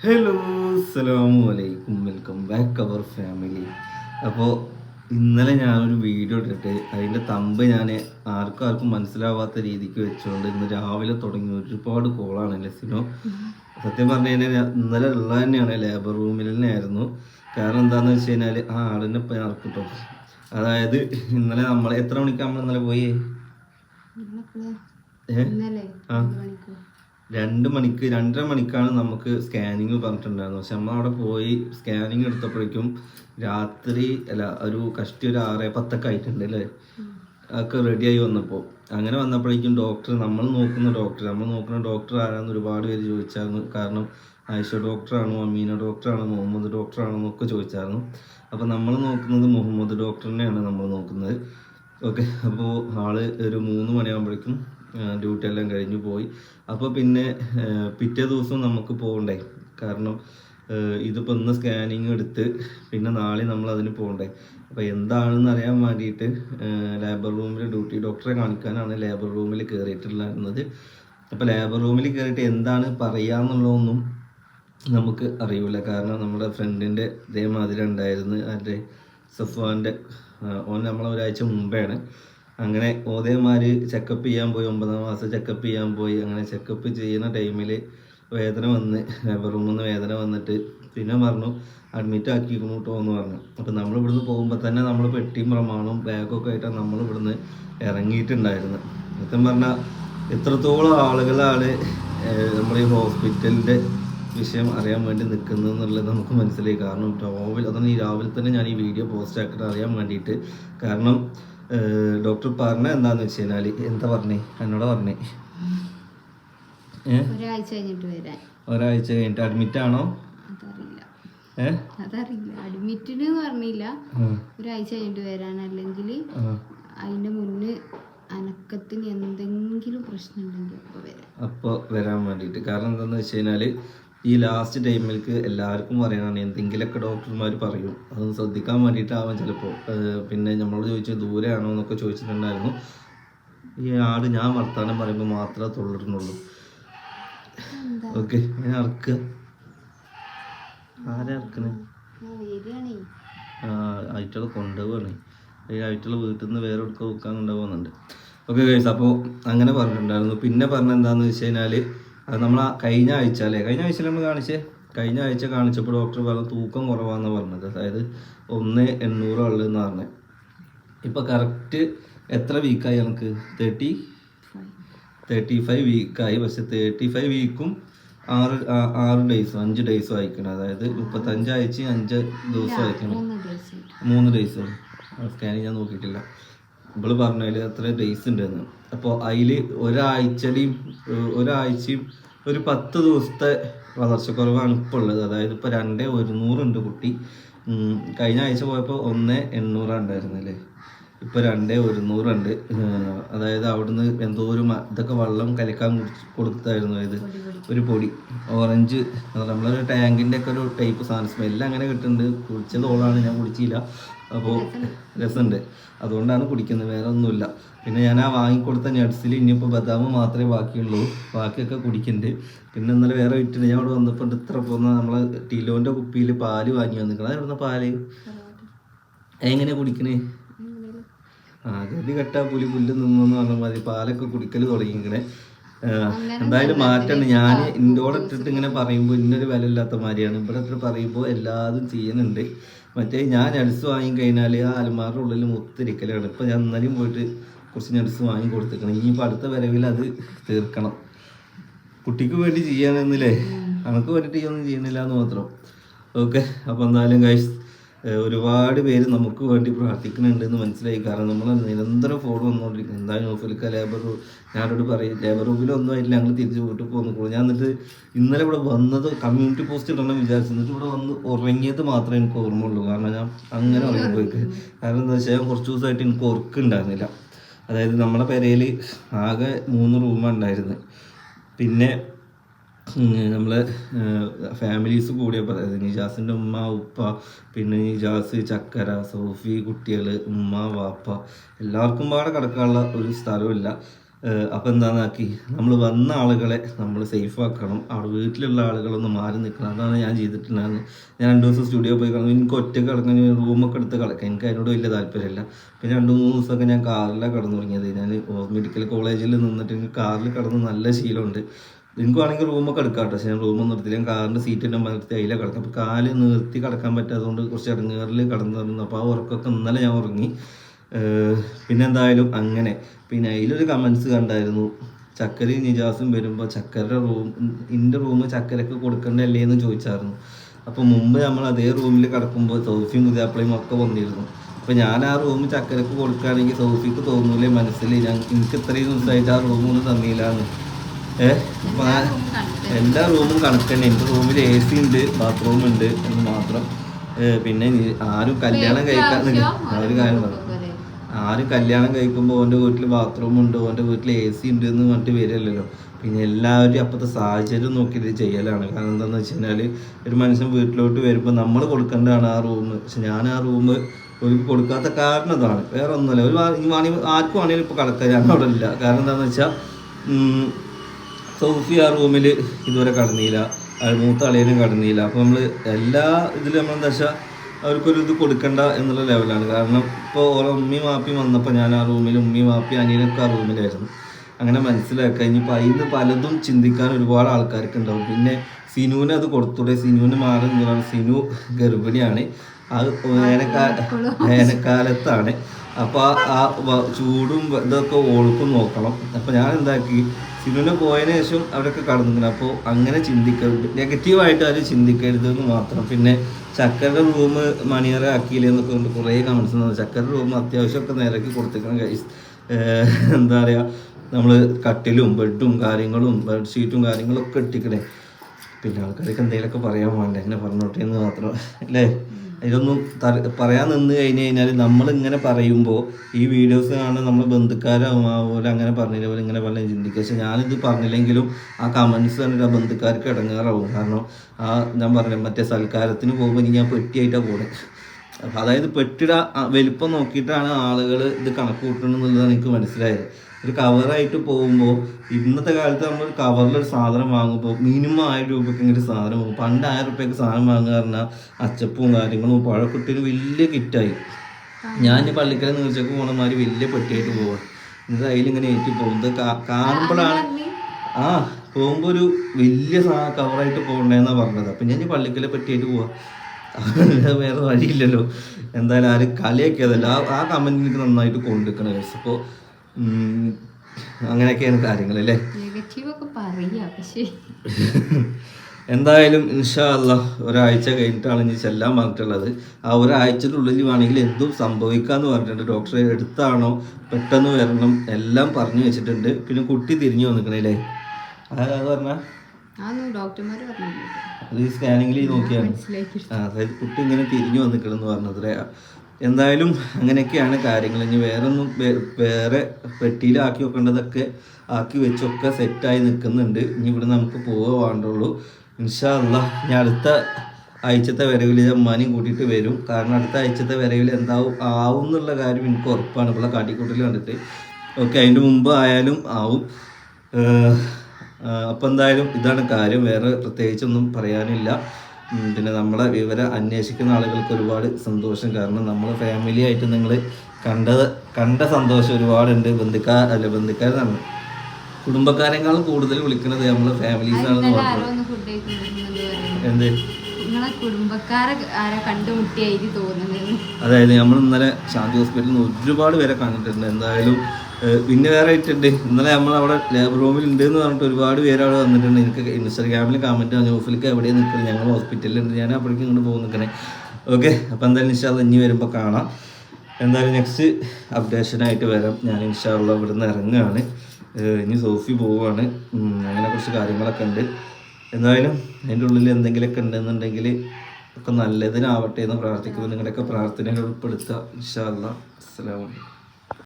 Hello അസ്സലാമു അലൈക്കും welcome back അവർ family അപ്പോൾ ഇന്നലെ ഞാനൊരു വീഡിയോ ഇട്ടിട്ട് അതിന്റെ തമ്പ് ഞാൻ ആർക്കും ആർക്കും മനസ്സിലാവാത്ത രീതിക്ക് വെച്ചുകൊണ്ട് ഇന്ന് രാവിലെ തുടങ്ങി ഒരുപാട് കോളാണ് ലെസിനോ സത്യം പറഞ്ഞു കഴിഞ്ഞാൽ ഇന്നലെ ഉള്ള തന്നെയാണ് ലേബർ റൂമിൽ തന്നെയായിരുന്നു കാരണം എന്താണെന്ന് വെച്ച് കഴിഞ്ഞാൽ ആ ആളിനെ ഇപ്പം ഞാൻ അതായത് ഇന്നലെ നമ്മൾ എത്ര മണിക്കാണ് നമ്മൾ ഇന്നലെ പോയി? ഏ? ആ. രണ്ട് മണിക്ക് രണ്ടര മണിക്കാണ് നമുക്ക് സ്കാനിങ് പറഞ്ഞിട്ടുണ്ടായിരുന്നത്. പക്ഷെ നമ്മൾ അവിടെ പോയി സ്കാനിങ് എടുത്തപ്പോഴേക്കും രാത്രി അല്ല ഒരു കഷ്ടി ഒരു ആറ് പത്തൊക്കെ ആയിട്ടുണ്ട് അല്ലേ? ഒക്കെ റെഡിയായി വന്നപ്പോൾ. അങ്ങനെ വന്നപ്പോഴേക്കും ഡോക്ടർ നമ്മൾ നോക്കുന്ന ഡോക്ടർ നമ്മൾ നോക്കുന്ന ഡോക്ടർ ആരാന്ന് ഒരുപാട് പേര് ചോദിച്ചായിരുന്നു. കാരണം ആയിഷ ഡോക്ടറാണോ അമീന ഡോക്ടറാണോ മുഹമ്മദ് ഡോക്ടറാണോ എന്നൊക്കെ ചോദിച്ചായിരുന്നു. അപ്പോൾ നമ്മൾ നോക്കുന്നത് മുഹമ്മദ് ഡോക്ടറിനെയാണ് നമ്മൾ നോക്കുന്നത്. ഓക്കെ അപ്പോൾ ആൾ ഒരു മൂന്ന് മണിയാകുമ്പോഴേക്കും ഡ്യൂട്ടി എല്ലാം കഴിഞ്ഞു പോയി. അപ്പോൾ പിന്നെ പിറ്റേ ദിവസം നമുക്ക് പോകണ്ടേ? കാരണം ഇതിപ്പോൾ ഇന്ന് സ്കാനിങ് എടുത്ത് പിന്നെ നാളെ നമ്മൾ അതിന് പോകണ്ടേ? അപ്പോൾ എന്താണെന്ന് അറിയാൻ വേണ്ടിയിട്ട് ലേബർ റൂമിൽ ഡ്യൂട്ടി ഡോക്ടറെ കാണിക്കാനാണ് ലേബർ റൂമിൽ കയറിയിട്ടുണ്ടായിരുന്നത് അപ്പോൾ ലേബർ റൂമിൽ കയറിയിട്ട് എന്താണ് പറയാന്നുള്ളതൊന്നും നമുക്ക് അറിയില്ല കാരണം നമ്മുടെ ഫ്രണ്ടിന്റെ ഇതേമാതിരി ഉണ്ടായിരുന്നു. അതിന്റെ സഫാന്റെ ഓൻ നമ്മളെ ഒരാഴ്ച മുമ്പെയാണ് അങ്ങനെ ഓതേമാര് ചെക്കപ്പ് ചെയ്യാൻ പോയി ഒമ്പതാം മാസം ചെക്കപ്പ് ചെയ്യാൻ പോയി. അങ്ങനെ ചെക്കപ്പ് ചെയ്യുന്ന ടൈമിൽ വേദന വന്ന് ലേബർ റൂമിൽ നിന്ന് വേദന വന്നിട്ട് പിന്നെ പറഞ്ഞു അഡ്മിറ്റ് ആക്കിയിരുന്നു കേട്ടോ എന്ന് പറഞ്ഞു. അപ്പോൾ നമ്മൾ ഇവിടുന്ന് പോകുമ്പോൾ തന്നെ നമ്മൾ പെട്ടിയും പ്രമാണവും ബാഗൊക്കെ ആയിട്ടാണ് നമ്മൾ ഇവിടുന്ന് ഇറങ്ങിയിട്ടുണ്ടായിരുന്നത് സത്യം പറഞ്ഞാൽ എത്രത്തോളം ആളുകളാണ് നമ്മുടെ ഈ ഹോസ്പിറ്റലിന്റെ വിഷയം അറിയാൻ വേണ്ടി നിൽക്കുന്നത് എന്നുള്ളത് നമുക്ക് മനസ്സിലായി. കാരണം രാവിലെ അതാണ് ഈ രാവിലെ തന്നെ ഞാൻ ഈ വീഡിയോ പോസ്റ്റ് ആക്കിയിട്ട് അറിയാൻ വേണ്ടിയിട്ട്. കാരണം ഡോക്ടർ പറഞ്ഞ എന്താന്ന് വെച്ച് കഴിഞ്ഞാൽ എന്താ പറഞ്ഞേ? എന്നോട് പറഞ്ഞേ? ഒരാഴ്ച കഴിഞ്ഞിട്ട് വരാൻ. ഒരാഴ്ച കഴിഞ്ഞിട്ട് അഡ്മിറ്റ് ആണോ? അതറിയില്ല. അഡ്മിറ്റിന് പറഞ്ഞില്ല. ഒരാഴ്ച കഴിഞ്ഞിട്ട് വരാൻ അല്ലെങ്കിൽ അതിന്റെ മുന്നേ അനക്കത്തിന് എന്തെങ്കിലും പ്രശ്നം ഉണ്ടെങ്കിൽ അപ്പോൾ അപ്പോൾ വരാൻ വേണ്ടിയിട്ട്. കാരണം എന്താന്ന് വെച്ച് കഴിഞ്ഞാൽ ഈ ലാസ്റ്റ് ടൈമിലേക്ക് എല്ലാവർക്കും പറയാനാണ് എന്തെങ്കിലുമൊക്കെ ഡോക്ടർമാർ പറയും. അതൊന്ന് ശ്രദ്ധിക്കാൻ വേണ്ടിയിട്ടാവാം ചിലപ്പോൾ പിന്നെ നമ്മളോട് ചോദിച്ചു ദൂരെയാണോ എന്നൊക്കെ ചോദിച്ചിട്ടുണ്ടായിരുന്നു. ഈ ആട് ഞാൻ വർത്താനം പറയുമ്പോൾ മാത്രമേ തൊള്ളിടുന്നുള്ളൂ ഓക്കെ ഞാൻ ഇറക്കുക. ആരാ ഇറക്കണേ? ആ വരികയാണേ. ആയിട്ടുള്ള കൊണ്ടുപോവാണ്. ഈ ആയിട്ടുള്ള വീട്ടിൽ നിന്ന് വേറെ എടുക്കാൻ വെക്കാൻ കൊണ്ടുപോകുന്നുണ്ട് ഓക്കെ ഗൈസ് അപ്പോൾ അങ്ങനെ പറഞ്ഞിട്ടുണ്ടായിരുന്നു. പിന്നെ പറഞ്ഞ എന്താന്ന് വെച്ച് കഴിഞ്ഞാൽ അത് നമ്മൾ കഴിഞ്ഞ ആഴ്ച അല്ലേ കഴിഞ്ഞ ആഴ്ച നമ്മൾ കാണിച്ചേ? കഴിഞ്ഞ ആഴ്ച കാണിച്ചപ്പോൾ ഡോക്ടർ പറഞ്ഞു തൂക്കം കുറവാണെന്ന് പറഞ്ഞത്. അതായത് ഒന്ന് എണ്ണൂറുള്ളൂ എന്ന് പറഞ്ഞത് ഇപ്പം കറക്റ്റ് എത്ര വീക്കായി എനിക്ക് തേർട്ടി? Thirty five വീക്കായി. പക്ഷെ തേർട്ടി ഫൈവ് വീക്കും ആറ് ആറ് ഡേയ്സും അഞ്ച് ഡേയ്സും അയക്കണം അതായത് മുപ്പത്തഞ്ചാഴ്ച അഞ്ച് ദിവസം അയക്കണം ദിവസം മൂന്ന് ഡേയ്സ്. സ്കാനിങ് ഞാൻ നോക്കിയിട്ടില്ല. ഇവൾ പറഞ്ഞതിൽ അത്ര ഡേയ്സ് ഉണ്ടെന്ന് അപ്പോൾ അതിൽ ഒരാഴ്ചയിലും ഒരാഴ്ചയും ഒരു പത്ത് ദിവസത്തെ വളർച്ചക്കുറവാണ് ഇപ്പോൾ ഉള്ളത്. അതായത് ഇപ്പോൾ രണ്ട് ഒരുന്നൂറുണ്ട് കുട്ടി. കഴിഞ്ഞ ആഴ്ച പോയപ്പോൾ ഒന്ന് എണ്ണൂറാണ് ഉണ്ടായിരുന്നല്ലേ ഇപ്പോൾ രണ്ട് ഒരുന്നൂറുണ്ട് അതായത് അവിടുന്ന് എന്തോ ഒരു ഇതൊക്കെ വെള്ളം കലക്കാൻ കുടിച്ച് കൊടുത്തായിരുന്നു. ഇത് പൊടി ഒരു പൊടി. ഓറഞ്ച്. നമ്മളൊരു ടാങ്കിന്റെ ഒക്കെ ഒരു ടൈപ്പ് സാധനം. സ്മെല്ല് അങ്ങനെ കിട്ടുന്നുണ്ട് കുടിച്ചത് ഓളാണ്. ഞാൻ കുടിച്ചില്ല. അപ്പോൾ രസമുണ്ട് അതുകൊണ്ടാണ് കുടിക്കുന്നത്. വേറെ ഒന്നുമില്ല. പിന്നെ ഞാൻ ആ വാങ്ങിക്കൊടുത്ത നട്സിൽ ഇനിയിപ്പോൾ ബദാം മാത്രമേ ബാക്കിയുള്ളൂ. ബാക്കിയൊക്കെ കുടിക്കുന്നുണ്ട് പിന്നെ ഇന്നലെ വേറെ വീട്ടിൽ ഞാൻ അവിടെ വന്നപ്പോൾ ഇത്ര പോകുന്ന നമ്മളെ ടിലോന്റെ കുപ്പിയിൽ പാൽ വാങ്ങി വന്നിക്കണം. അതെവിടുന്ന പാൽ? എങ്ങനെയാണ് കുടിക്കണേ? എങ്ങനെയാലും ആ ഗതി കെട്ട പുലി പുല്ല് നിന്നെന്ന് പറഞ്ഞ മതി പാലൊക്കെ കുടിക്കൽ തുടങ്ങിക്കണേ. എന്തായാലും മാറ്റണ്ട്. ഞാൻ ഇന്നോടെ ഇട്ടിട്ട് ഇങ്ങനെ പറയുമ്പോൾ ഇന്നൊരു വില ഇല്ലാത്ത മാതിരിയാണ്. ഇവിടെ ഇട്ടിട്ട് പറയുമ്പോൾ എല്ലാതും ചെയ്യുന്നുണ്ട്. മറ്റേ ഞാൻ നട്സ് വാങ്ങി കഴിഞ്ഞാൽ ആ അലമാറിന്റെ ഉള്ളിൽ മുത്തിരിക്കലാണ്. ഇപ്പം ഞാൻ ഇന്നലെയും പോയിട്ട് കുറച്ച് നട്സ് വാങ്ങി കൊടുത്തിരിക്കണം. ഇനിയിപ്പോൾ അടുത്ത വരവിൽ അത് തീർക്കണം. കുട്ടിക്ക് വേണ്ടി ചെയ്യാനെന്നില്ലേ? അനക്ക് വേണ്ടിയിട്ട് ഒന്നും ചെയ്യുന്നില്ല എന്ന് മാത്രം. ഓക്കെ അപ്പോൾ എന്തായാലും ഗൈസ് ഒരുപാട് പേര് നമുക്ക് വേണ്ടി പ്രാർത്ഥിക്കുന്നുണ്ട് എന്ന് മനസ്സിലായി. കാരണം നമ്മൾ നിരന്തരം ഫോൺ വന്നുകൊണ്ടിരിക്കുന്നത് എന്തായാലും നോഫലിക്ക ലേബർ ഞാനോട് പറയും ലേബർ റൂമിലൊന്നും ആയില്ല. ഞങ്ങൾ തിരിച്ച് വീട്ടിൽ പോകുന്നു ഞാൻ എന്നിട്ട് ഇന്നലെ ഇവിടെ വന്നത് കമ്മ്യൂണിറ്റി പോസ്റ്റ് ഇടണം വിചാരിച്ചു. എന്നിട്ട് ഇവിടെ വന്ന് ഉറങ്ങിയത് മാത്രമേ എനിക്ക് ഓർമ്മയുള്ളൂ. കാരണം ഞാൻ അങ്ങനെ ഉറങ്ങിപ്പോയിക്ക്. കാരണം എന്താ വെച്ചാൽ കുറച്ച് ദിവസമായിട്ട് എനിക്ക് ഉറക്കുണ്ടായിരുന്നില്ല അതായത് നമ്മുടെ പെരയിൽ ആകെ മൂന്ന് റൂമാണ് ഉണ്ടായിരുന്നത് പിന്നെ നമ്മളെ ഫാമിലീസ് കൂടിയപ്പോൾ അതായത് നിജാസിന്റെ ഉമ്മ ഉപ്പ പിന്നെ നിജാസ് ചക്കര സോഫി കുട്ടികൾ ഉമ്മ വാപ്പ എല്ലാവർക്കും പാടെ കിടക്കാനുള്ള ഒരു സ്ഥലമില്ല അപ്പം എന്താന്നാക്കി നമ്മൾ വന്ന ആളുകളെ നമ്മൾ സേഫ് ആക്കണം. അവിടെ വീട്ടിലുള്ള ആളുകളൊന്ന് മാറി നിൽക്കണം അതാണ് ഞാൻ ചെയ്തിട്ടുണ്ടായിരുന്നത്. ഞാൻ രണ്ട് ദിവസം സ്റ്റുഡിയോ പോയി കിടന്നു. എനിക്ക് ഒറ്റയ്ക്ക് കിടക്കാൻ റൂമൊക്കെ എടുത്ത് കിടക്കാം എനിക്ക് അതിനോട് വലിയ താല്പര്യമില്ല. പിന്നെ രണ്ട് മൂന്ന് ദിവസമൊക്കെ ഞാൻ കാറിലാണ് കിടന്നു തുടങ്ങിയത് ഞാൻ മെഡിക്കൽ കോളേജിൽ നിന്നിട്ട് എനിക്ക് കാറിൽ കിടന്ന് നല്ല ശീലമുണ്ട്. എനിക്ക് വേണമെങ്കിൽ റൂമൊക്കെ എടുക്കാം കേട്ടോ. പക്ഷേ ഞാൻ റൂമൊന്നും നിർത്തില്ല ഞാൻ കാറിന്റെ സീറ്റ് എല്ലാം നിർത്തി അതിലെ കിടക്കാം അപ്പോൾ കാൽ നിർത്തി കിടക്കാൻ പറ്റാത്തതുകൊണ്ട് കുറച്ച് ഇടങ്ങേറിൽ കിടന്നു തുടങ്ങുന്നു അപ്പോൾ ആ ഉറക്കമൊക്കെ ഇന്നലെ ഞാൻ ഉറങ്ങി. പിന്നെന്തായാലും അങ്ങനെ. പിന്നെ അതിലൊരു കമൻസ് കണ്ടായിരുന്നു. ചക്കരയും നിജാസും വരുമ്പോൾ ചക്കരയുടെ റൂം ഇന്റെ റൂം ചക്കരക്ക് കൊടുക്കണ്ടല്ലേ എന്ന് ചോദിച്ചായിരുന്നു. അപ്പോൾ മുമ്പ് നമ്മൾ അതേ റൂമിൽ കിടക്കുമ്പോൾ സൗഫിയും പുതിയാപ്പിളയും ഒക്കെ വന്നിരുന്നു. അപ്പോൾ ഞാൻ ആ റൂം ചക്കരക്ക് കൊടുക്കുകയാണെങ്കിൽ സൗഫിക്ക് തോന്നൂലേ മനസ്സിൽ. ഞാൻ എനിക്ക് ഇത്രയും ദിവസമായിട്ട് ആ റൂമൊന്നും ഒന്നും എല്ലാ റൂമും കണക്ക് തന്നെ. എന്റെ റൂമിൽ എ സി ഉണ്ട് ബാത്റൂം ഉണ്ട് എന്ന് മാത്രം. പിന്നെ ആരും കല്യാണം കഴിക്കാൻ ഒരു കാര്യം പറഞ്ഞു ആരും കല്യാണം കഴിക്കുമ്പോൾ ഓന്റെ വീട്ടിൽ ബാത്റൂം ഉണ്ട് ഓന്റെ വീട്ടിൽ എ സി ഉണ്ട് എന്ന് പറഞ്ഞിട്ട് വരില്ലല്ലോ. പിന്നെ എല്ലാവരും അപ്പോഴത്തെ സാഹചര്യം നോക്കിയിട്ട് ചെയ്യലാണ്. കാരണം എന്താണെന്ന് വെച്ച് കഴിഞ്ഞാൽ ഒരു മനുഷ്യൻ വീട്ടിലോട്ട് വരുമ്പോൾ നമ്മൾ കൊടുക്കേണ്ടതാണ് ആ റൂം. പക്ഷെ ഞാൻ ആ റൂം ഒരു കൊടുക്കാത്ത കാരണം അതാണ്. വേറെ ഒന്നുമല്ല ഒരു വാണി ആർക്കും ആണെങ്കിലും ഇപ്പോൾ കടക്കാൻ അവിടെ ഇല്ല. കാരണം എന്താണെന്ന് വെച്ചാൽ സോഫി ആ റൂമിൽ ഇതുവരെ കടന്നില്ല. മൂത്ത അളിയനും കടന്നില്ല. അപ്പോൾ നമ്മൾ എല്ലാ ഇതിലും നമ്മൾ എന്താ വെച്ചാൽ അവർക്കൊരു ഇത് കൊടുക്കണ്ട എന്നുള്ള ലെവലാണ്. കാരണം ഇപ്പോൾ ഓരോ ഉമ്മയും വാപ്പിയും വന്നപ്പോൾ ഞാൻ ആ റൂമിൽ ഉമ്മയും വാപ്പി അനിയനൊക്കെ ആ റൂമിലായിരുന്നു. അങ്ങനെ മനസ്സിലാക്കുക ഇനിയിപ്പോൾ അതിന് പലതും ചിന്തിക്കാൻ ഒരുപാട് ആൾക്കാർക്ക് ഉണ്ടാവും. പിന്നെ സിനുവിന് അത് കൊടുത്തൂടെ? സിനുവിന് മാറി നിന്നാണ് സിനു ഗർഭിണിയാണ്. അത് വേനൽക്കാല വേനൽക്കാലത്താണ്. അപ്പോൾ ആ ചൂടും ഇതൊക്കെ ഓൾക്കും നോക്കണം. അപ്പോൾ ഞാൻ എന്താക്കി? സിനുവിന് പോയതിനു ശേഷം അവരൊക്കെ കടന്നു അപ്പോൾ അങ്ങനെ ചിന്തിക്കരുത്. നെഗറ്റീവായിട്ട് അവർ ചിന്തിക്കരുത് എന്ന് മാത്രം. പിന്നെ ചക്കരുടെ റൂം മണിയറ ആക്കിയില്ലേ എന്നൊക്കെ കൊണ്ട് കുറേ കമൻസ് ഉണ്ട്. ചക്കരുടെ റൂം അത്യാവശ്യമൊക്കെ നേരക്ക് കൊടുത്തേക്കണം കൈസ് എന്താ പറയുക നമ്മൾ കട്ടിലും ബെഡും കാര്യങ്ങളും ബെഡ്ഷീറ്റും കാര്യങ്ങളൊക്കെ ഇട്ടിക്കണേ. പിന്നെ ആൾക്കാർക്ക് എന്തെങ്കിലുമൊക്കെ പറയാൻ വേണ്ട? എന്നെ പറഞ്ഞോട്ടെ എന്ന് മാത്രം. അല്ലേ? ഇതൊന്നും പറയാൻ നിന്ന് കഴിഞ്ഞ് കഴിഞ്ഞാൽ നമ്മൾ ഇങ്ങനെ പറയുമ്പോൾ ഈ വീഡിയോസ് കാണുന്ന നമ്മളെ ബന്ധുക്കാരാവും ആ പോലെ അങ്ങനെ പറഞ്ഞില്ല പോലെ ഇങ്ങനെ പറഞ്ഞ ചിന്തിക്കുക പക്ഷെ ഞാനിത് പറഞ്ഞില്ലെങ്കിലും ആ കമൻസ് കണ്ടിട്ട് ആ ബന്ധുക്കാർക്ക് ഇടങ്ങാറാവും. കാരണം ആ ഞാൻ പറഞ്ഞ മറ്റേ സൽക്കാരത്തിന് പോകുമ്പോൾ ഇനി ഞാൻ പെട്ടിയായിട്ടാണ് പോണേ. അപ്പം അതായത് പെട്ടിയുടെ വലിപ്പം നോക്കിയിട്ടാണ് ആളുകൾ ഇത് കണക്ക് കൂട്ടണമെന്നുള്ളതാണ് എനിക്ക് മനസ്സിലായത്. ഒരു കവറായിട്ട് പോകുമ്പോൾ ഇന്നത്തെ കാലത്ത് നമ്മൾ കവറിലൊരു സാധനം വാങ്ങുമ്പോൾ മിനിമം ആയിരം രൂപയ്ക്ക് ഇങ്ങനെ സാധനം വാങ്ങും. പണ്ട് ആയിരം രൂപയ്ക്ക് സാധനം വാങ്ങുക പറഞ്ഞാൽ അച്ചപ്പവും കാര്യങ്ങളും പഴക്കുട്ടിന് വലിയ കിറ്റായി ഞാൻ പള്ളിക്കര നീർച്ചക്ക് പോണ മാതിരി വലിയ പെട്ടിയായിട്ട് പോവാ. എന്നിട്ട് അതിലിങ്ങനെ ഏറ്റി പോകും. ഇത് കാ- കാണുമ്പോഴാണ് ആ പോകുമ്പോൾ ഒരു വലിയ കവറായിട്ട് പോകണ്ടേന്നാ പറഞ്ഞത്. അപ്പം ഞാൻ പള്ളിക്കലെ പെട്ടിയായിട്ട് പോവാ. വേറെ വഴിയില്ലല്ലോ. എന്തായാലും ആരും കളിയാക്കിയതല്ല. ആ ആ കമന്റ് എനിക്ക് നന്നായിട്ട് കൊണ്ടുവെക്കണം അപ്പോൾ അങ്ങനെയൊക്കെയാണ് കാര്യങ്ങൾ അല്ലേ? എന്തായാലും ഇൻഷാ അല്ല ഒരാഴ്ച കഴിഞ്ഞിട്ടാണ് ഇനി ചെല്ലാൻ പറഞ്ഞിട്ടുള്ളത്. ആ ഒരാഴ്ചയുടെ ഉള്ളിൽ വേണമെങ്കിൽ എന്തും സംഭവിക്കാന്ന് പറഞ്ഞിട്ടുണ്ട്. ഡോക്ടറെ എടുത്താണോ പെട്ടെന്ന് വരണം എല്ലാം പറഞ്ഞു വെച്ചിട്ടുണ്ട്. പിന്നെ കുട്ടി തിരിഞ്ഞു വന്നിക്കണല്ലേ അതായത് പറഞ്ഞാൽ അത് ഈ സ്കാനിങ്ങിൽ നോക്കിയാണ്. അതായത് കുട്ടി ഇങ്ങനെ തിരിഞ്ഞു വന്നിക്കണമെന്ന് പറഞ്ഞത് എന്തായാലും അങ്ങനെയൊക്കെയാണ് കാര്യങ്ങൾ. ഇനി വേറൊന്നും വേറെ പെട്ടിയിലാക്കി വെക്കേണ്ടതൊക്കെ ആക്കി വെച്ചൊക്കെ സെറ്റായി നിൽക്കുന്നുണ്ട്. ഇനി ഇവിടെ നമുക്ക് പോവുക വേണ്ടുള്ളൂ. ഇൻഷാ ഇനി ഞാൻ അടുത്ത ആഴ്ചത്തെ വരവിൽ അമ്മാനെയും കൂട്ടിയിട്ട് വരും. കാരണം അടുത്ത ആഴ്ചത്തെ വരവിൽ എന്താവും ആവും എന്നുള്ള കാര്യം എനിക്ക് ഉറപ്പാണ്. ഇവിടെ കാട്ടിക്കൂട്ടിൽ കണ്ടിട്ട്. ഓക്കെ അതിന്റെ മുമ്പ് ആയാലും ആവും. അപ്പം എന്തായാലും ഇതാണ് കാര്യം. വേറെ പ്രത്യേകിച്ചൊന്നും പറയാനില്ല. പിന്നെ നമ്മളെ വിവരം അന്വേഷിക്കുന്ന ആളുകൾക്ക് ഒരുപാട് സന്തോഷം. കാരണം നമ്മൾ ഫാമിലി ആയിട്ട് നിങ്ങൾ കണ്ടത് കണ്ട സന്തോഷം ഒരുപാടുണ്ട്. ബന്ധുക്കാർ അല്ല ബന്ധുക്കാരെന്നാണ്. കുടുംബക്കാരെക്കാളും കൂടുതൽ വിളിക്കുന്നത് നമ്മൾ ഫാമിലീസാണെന്ന് ആണ് പറഞ്ഞു ആരോ ഒന്ന് ഫുഡ് കഴിക്കുന്നുണ്ടെന്ന് പറയുന്നത് എന്ത്? അതായത് നമ്മൾ ഇന്നലെ ശാന്തി ഹോസ്പിറ്റലിൽ നിന്ന് ഒരുപാട് പേരെ കണ്ടിട്ടുണ്ട്. എന്തായാലും പിന്നെ വേറെ ആയിട്ടുണ്ട് ഇന്നലെ നമ്മൾ അവിടെ ലേബർ റൂമിൽ ഉണ്ട് എന്ന് പറഞ്ഞിട്ട് ഒരുപാട് പേര് അവിടെ വന്നിട്ടുണ്ട് എനിക്ക് ഇൻസ്റ്റാഗ്രാമിൽ കമന്റ് ന്യൂസിലേക്ക് എവിടെയാണ് നിൽക്കുന്നത് ഞങ്ങൾ ഹോസ്പിറ്റലിലുണ്ട് ഞാൻ അപ്പോഴേക്കും ഇങ്ങോട്ട് പോകുന്ന നിൽക്കണേ ഓക്കെ അപ്പോൾ എന്തായാലും ഇൻഷാല്ല ഇനി വരുമ്പോൾ കാണാം. എന്തായാലും നെക്സ്റ്റ് അപ്ഡേഷനായിട്ട് വരാം. ഞാൻ ഇൻഷാള്ള ഇവിടുന്ന് ഇറങ്ങുകയാണ് ഇനി സോഫി പോവുകയാണ് അങ്ങനെ കുറച്ച് കാര്യങ്ങളൊക്കെ ഉണ്ട്. എന്തായാലും അതിന്റെ ഉള്ളിൽ എന്തെങ്കിലുമൊക്കെ ഉണ്ടെന്നുണ്ടെങ്കിൽ ഒക്കെ നല്ലതിനാവട്ടെ എന്ന് പ്രാർത്ഥിക്കുന്നു. നിങ്ങളുടെയൊക്കെ പ്രാർത്ഥനയിൽ ഉൾപ്പെടുത്തുക ഇൻഷാല്ല അസ്സലാമലൈക്കും